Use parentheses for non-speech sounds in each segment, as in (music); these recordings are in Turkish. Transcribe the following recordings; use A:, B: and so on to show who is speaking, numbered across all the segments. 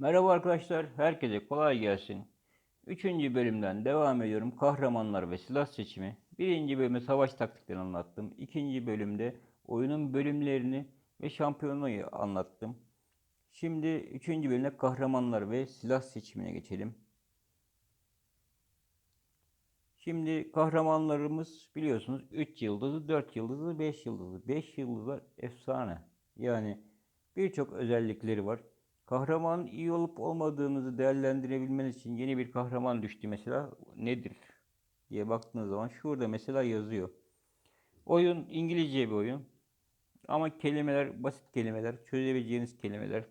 A: Merhaba arkadaşlar, herkese kolay gelsin. Üçüncü bölümden devam ediyorum. Kahramanlar ve silah seçimi. Birinci bölümde savaş taktiklerini anlattım. İkinci bölümde oyunun bölümlerini ve şampiyonayı anlattım. Şimdi üçüncü bölümde kahramanlar ve silah seçimine geçelim. Şimdi kahramanlarımız biliyorsunuz 3 yıldızı, 4 yıldızı, 5 yıldızı. 5 yıldızlar efsane. Yani birçok özellikleri var. Kahramanın iyi olup olmadığınızı değerlendirebilmeniz için yeni bir kahraman düştü mesela nedir diye baktığınız zaman şurada mesela yazıyor. Oyun İngilizce bir oyun. Ama kelimeler basit kelimeler, çözebileceğiniz kelimeler.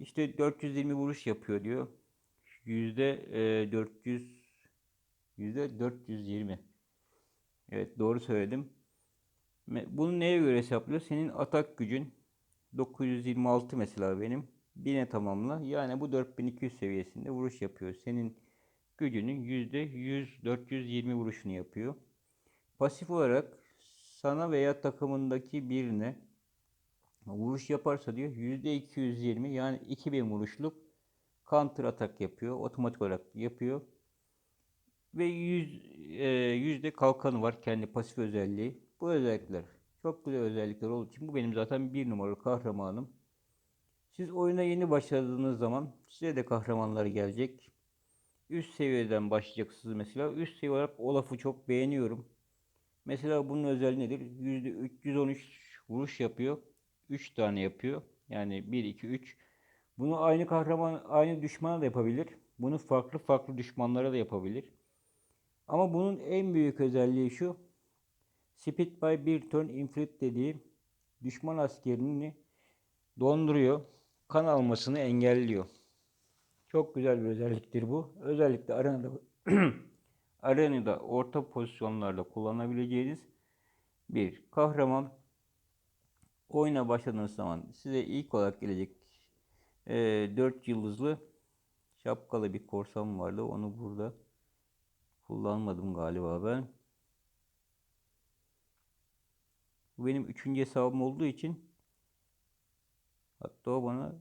A: İşte 420 vuruş yapıyor diyor. Yüzde e, 400 yüzde 420. Evet doğru söyledim. Bunu neye göre hesaplıyor? Senin atak gücün 926 mesela benim. 1000'e tamamla. Yani bu 4200 seviyesinde vuruş yapıyor. Senin gücünün %100 420 vuruşunu yapıyor. Pasif olarak sana veya takımındaki birine vuruş yaparsa diyor %220 yani 2000 vuruşluk counter atak yapıyor. Otomatik olarak yapıyor. Ve 100 e, yüzde kalkanı var kendi pasif özelliği. Bu özellikler çok güzel özellikler olduğu için bu benim zaten bir numaralı kahramanım. Siz oyuna yeni başladığınız zaman size de kahramanlar gelecek. Üst seviyeden başlayacaksınız mesela. Üst seviye olarak Olaf'ı çok beğeniyorum. Mesela bunun özelliği nedir? %313 vuruş yapıyor. 3 tane yapıyor. Yani 1, 2, 3. Bunu aynı kahraman, aynı düşmana da yapabilir. Bunu farklı farklı düşmanlara da yapabilir. Ama bunun en büyük özelliği şu. Speed by bir turn inflict dediği düşman askerini donduruyor. Kan almasını engelliyor. Çok güzel bir özelliktir bu. Özellikle arenada (clears throat) arenada orta pozisyonlarda kullanabileceğiniz bir kahraman. Oyuna başladığınız zaman size ilk olarak gelecek e, 4 yıldızlı şapkalı bir korsan vardı. Onu burada kullanmadım galiba ben. Bu benim üçüncü hesabım olduğu için hatta o bana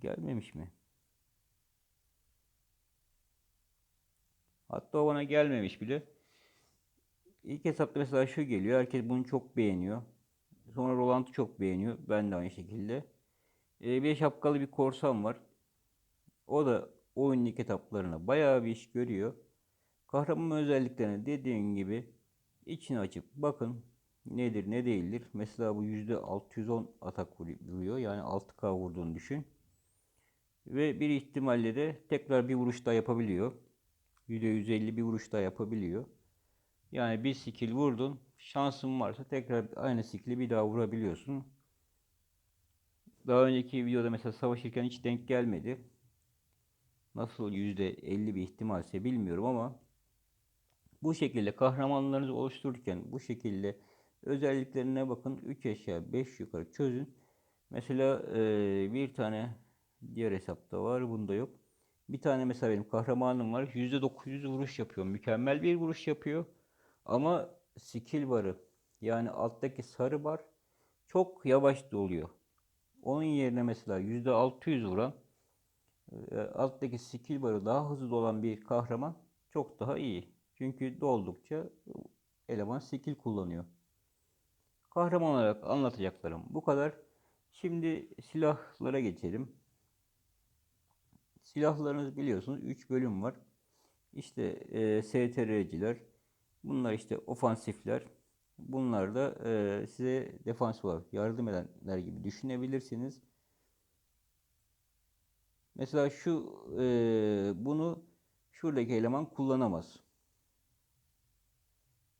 A: gelmemiş mi? Hatta o bana gelmemiş bile. İlk hesapta mesela şu geliyor. Herkes bunu çok beğeniyor. Sonra Roland'ı çok beğeniyor. Ben de aynı şekilde. Ee, bir şapkalı bir korsan var. O da oyunun ilk etaplarına bayağı bir iş görüyor. Kahraman özelliklerini dediğim gibi içini açıp bakın nedir ne değildir. Mesela bu %610 atak vuruyor. Yani 6K vurduğunu düşün. Ve bir ihtimalle de tekrar bir vuruş daha yapabiliyor. %150 bir vuruş daha yapabiliyor. Yani bir skill vurdun. Şansın varsa tekrar aynı skill'i bir daha vurabiliyorsun. Daha önceki videoda mesela savaşırken hiç denk gelmedi. Nasıl %50 bir ihtimalse bilmiyorum ama bu şekilde kahramanlarınızı oluştururken bu şekilde özelliklerine bakın. 3 aşağı 5 yukarı çözün. Mesela e, bir tane diğer hesapta var. Bunda yok. Bir tane mesela benim kahramanım var. %900 vuruş yapıyor. Mükemmel bir vuruş yapıyor. Ama skill barı yani alttaki sarı bar çok yavaş doluyor. Onun yerine mesela %600 vuran e, alttaki skill barı daha hızlı dolan bir kahraman çok daha iyi. Çünkü doldukça eleman skill kullanıyor. Kahraman olarak anlatacaklarım bu kadar. Şimdi silahlara geçelim. Silahlarınız biliyorsunuz 3 bölüm var. İşte e, STR'ciler, bunlar işte ofansifler, bunlar da e, size defans olarak yardım edenler gibi düşünebilirsiniz. Mesela şu e, bunu şuradaki eleman kullanamaz.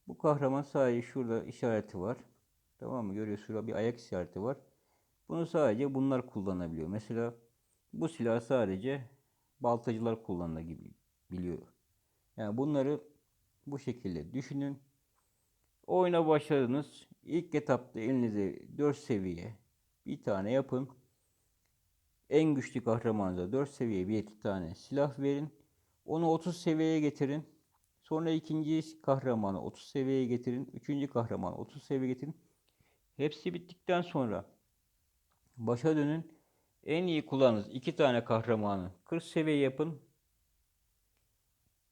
A: Bu kahraman sadece şurada işareti var. Tamam mı? Görüyorsunuz şurada bir ayak işareti var. Bunu sadece bunlar kullanabiliyor. Mesela bu silah sadece baltacılar kullanılır gibi biliyor. Yani bunları bu şekilde düşünün. Oyuna başladınız. İlk etapta elinize 4 seviye bir tane yapın. En güçlü kahramanınıza 4 seviye bir tane silah verin. Onu 30 seviyeye getirin. Sonra ikinci kahramanı 30 seviyeye getirin. Üçüncü kahramanı 30 seviyeye getirin. Hepsi bittikten sonra başa dönün En iyi kullanınız iki tane kahramanı 40 seviye yapın.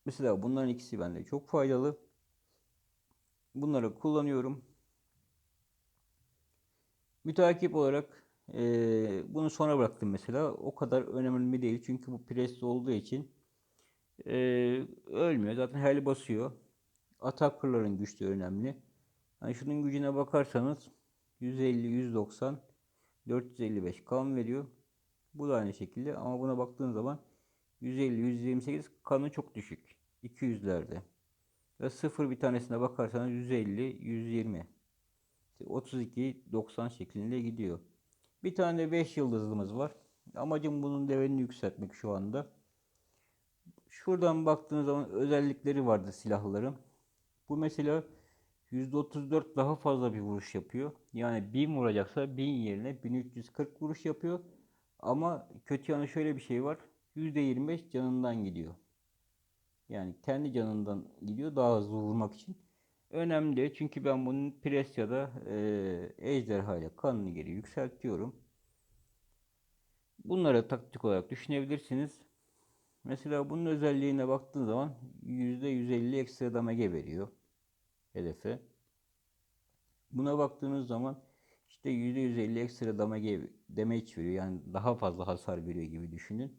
A: Mesela bunların ikisi bende çok faydalı. Bunları kullanıyorum. Mütakip olarak eee, bunu sona bıraktım mesela. O kadar önemli değil. Çünkü bu presli olduğu için eee, ölmüyor. Zaten hel basıyor. Atakırların güçlüğü önemli. Hani şunun gücüne bakarsanız 150, 190, 455 kan veriyor. Bu da aynı şekilde ama buna baktığın zaman 150, 128 kanı çok düşük. 200'lerde. Ve sıfır bir tanesine bakarsanız 150, 120. 32, 90 şeklinde gidiyor. Bir tane 5 yıldızlımız var. Amacım bunun levelini yükseltmek şu anda. Şuradan baktığınız zaman özellikleri vardı silahların. Bu mesela %34 daha fazla bir vuruş yapıyor. Yani 1000 vuracaksa 1000 yerine 1340 vuruş yapıyor. Ama kötü yanı şöyle bir şey var. %25 canından gidiyor. Yani kendi canından gidiyor daha hızlı vurmak için. Önemli çünkü ben bunun pres ya da e, ejderha ile kanını geri yükseltiyorum. Bunlara taktik olarak düşünebilirsiniz. Mesela bunun özelliğine baktığın zaman %150 ekstra damage veriyor hedefe. Buna baktığınız zaman işte %150 ekstra damage, damage veriyor. Yani daha fazla hasar veriyor gibi düşünün.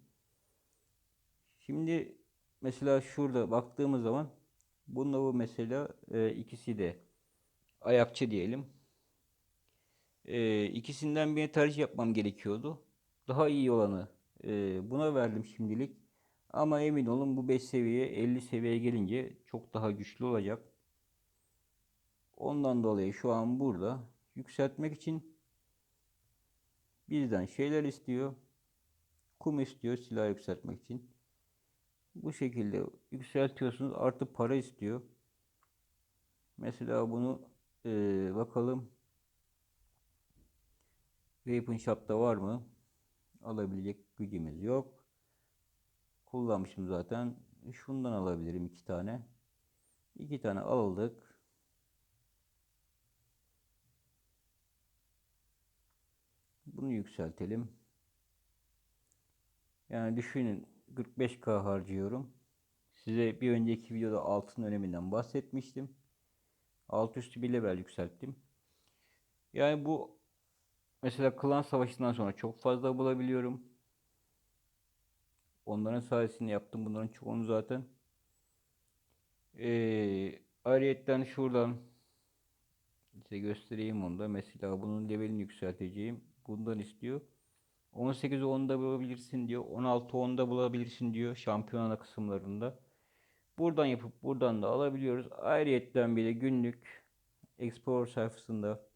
A: Şimdi mesela şurada baktığımız zaman bununla bu mesela e, ikisi de ayakçı diyelim. E, ikisinden birini tercih yapmam gerekiyordu. Daha iyi olanı e, buna verdim şimdilik. Ama emin olun bu 5 seviye 50 seviyeye gelince çok daha güçlü olacak. Ondan dolayı şu an burada yükseltmek için bizden şeyler istiyor. Kum istiyor silah yükseltmek için. Bu şekilde yükseltiyorsunuz. Artı para istiyor. Mesela bunu eee, bakalım. Weapon Shop'ta var mı? Alabilecek gücümüz yok. Kullanmışım zaten. Şundan alabilirim iki tane. İki tane aldık. Bunu yükseltelim. Yani düşünün 45k harcıyorum. Size bir önceki videoda altın öneminden bahsetmiştim. Alt üstü bir level yükselttim. Yani bu mesela klan savaşından sonra çok fazla bulabiliyorum. Onların sayesinde yaptım bunların çoğunu zaten. Ee, ayrıyetten şuradan size göstereyim onu da. Mesela bunun levelini yükselteceğim. Bundan istiyor. 18'i 10'da bulabilirsin diyor. 16 10'da bulabilirsin diyor şampiyona kısımlarında. Buradan yapıp buradan da alabiliyoruz. Ayrıyetten bir de günlük Explorer sayfasında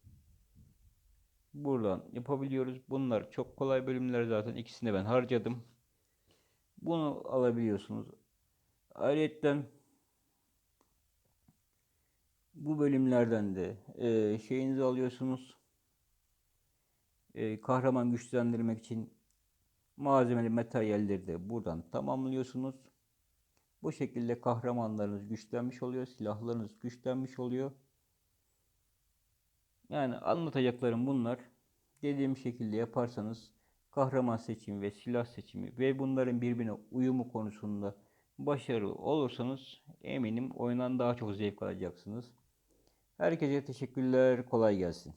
A: buradan yapabiliyoruz. Bunlar çok kolay bölümler zaten. İkisini ben harcadım. Bunu alabiliyorsunuz. Ayrıyetten bu bölümlerden de e, şeyinizi alıyorsunuz. E, kahraman güçlendirmek için malzemeli materyalleri de buradan tamamlıyorsunuz. Bu şekilde kahramanlarınız güçlenmiş oluyor, silahlarınız güçlenmiş oluyor. Yani anlatacaklarım bunlar. Dediğim şekilde yaparsanız kahraman seçimi ve silah seçimi ve bunların birbirine uyumu konusunda başarılı olursanız eminim oyundan daha çok zevk alacaksınız. Herkese teşekkürler, kolay gelsin.